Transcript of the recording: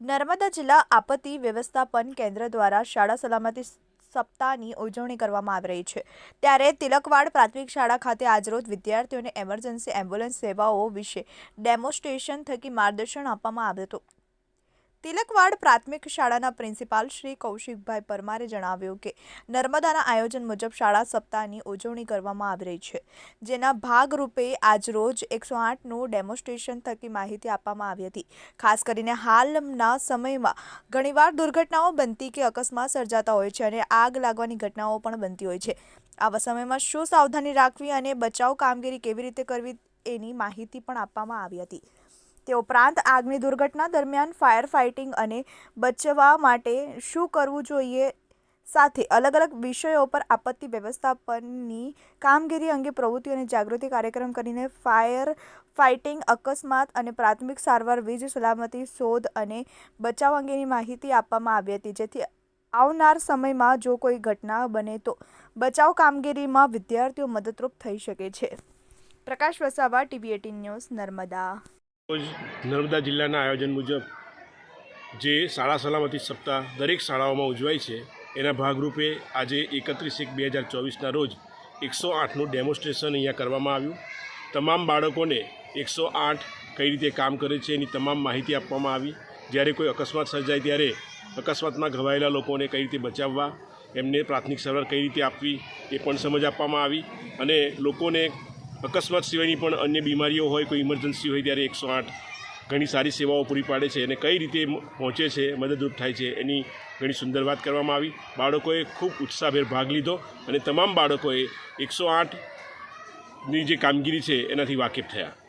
નર્મદા જિલ્લા આપત્તિ વ્યવસ્થાપન કેન્દ્ર દ્વારા શાળા સલામતી સપ્તાહની ઉજવણી કરવામાં આવી રહી છે. ત્યારે તિલકવાડ પ્રાથમિક શાળા ખાતે આજરોજ વિદ્યાર્થીઓને એમરજન્સી એમ્બ્યુલન્સ સેવાઓ વિશે ડેમોન્સ્ટ્રેશન થકી માર્ગદર્શન આપવામાં આવ્યું હતું. તિલકવાડ પ્રાથમિક શાળાના પ્રિન્સિપાલ શ્રી કૌશિકભાઈ પરમારે જણાવ્યું કે, નર્મદાના આયોજન મુજબ શાળા સપ્તાહની ઉજવણી કરવામાં આવી રહી છે, જેના ભાગરૂપે આજરોજ એકસો આઠનું ડેમોન્સ્ટ્રેશન થકી માહિતી આપવામાં આવી હતી. ખાસ કરીને હાલના સમયમાં ઘણીવાર દુર્ઘટનાઓ બનતી કે અકસ્માત સર્જાતા હોય છે અને આગ લાગવાની ઘટનાઓ પણ બનતી હોય છે. આવા સમયમાં શું સાવધાની રાખવી અને બચાવ કામગીરી કેવી રીતે કરવી એની માહિતી પણ આપવામાં આવી હતી. તે ઉપરાંત આગની દુર્ઘટના દરમિયાન ફાયર ફાઇટિંગ અને બચવા માટે શું કરવું જોઈએ સાથે અલગ અલગ વિષયો પર આપત્તિ વ્યવસ્થાપનની કામગીરી અંગે પ્રવૃત્તિ અને જાગૃતિ કાર્યક્રમ કરીને ફાયર ફાઇટિંગ અકસ્માત અને પ્રાથમિક સારવાર, વીજ સલામતી શોધ અને બચાવ અંગેની માહિતી આપવામાં આવી હતી. જેથી આવનાર સમયમાં જો કોઈ ઘટના બને તો બચાવ કામગીરીમાં વિદ્યાર્થીઓ મદદરૂપ થઈ શકે છે. Prakash Vasava, TV eighteen news, Narmada. રોજ નર્મદા જિલ્લાના આયોજન મુજબ જે શાળા સલામતી સપ્તાહ દરેક શાળાઓમાં ઉજવાય છે, એના ભાગરૂપે આજે એકત્રીસ એક બે હજાર ચોવીસના રોજ એકસો આઠનું ડેમોન્સ્ટ્રેશન અહીંયા કરવામાં આવ્યું. તમામ બાળકોને એકસો આઠ કઈ રીતે કામ કરે છે એની તમામ માહિતી આપવામાં આવી. જ્યારે કોઈ અકસ્માત સર્જાય ત્યારે અકસ્માતમાં ઘવાયેલા લોકોને કઈ રીતે બચાવવા, એમને પ્રાથમિક સારવાર કઈ રીતે આપવી, એ પણ સમજ આપવામાં આવી અને લોકોને અકસ્માત સિવાયની પણ અન્ય બીમારીઓ હોય, કોઈ ઇમરજન્સી હોય ત્યારે એકસો આઠ ઘણી સારી સેવાઓ પૂરી પાડે છે અને કઈ રીતે પહોંચે છે, મદદરૂપ થાય છે એની ઘણી સુંદર વાત કરવામાં આવી. બાળકોએ ખૂબ ઉત્સાહભેર ભાગ લીધો અને તમામ બાળકોએ એકસો આઠની જે કામગીરી છે એનાથી વાકેફ થયા.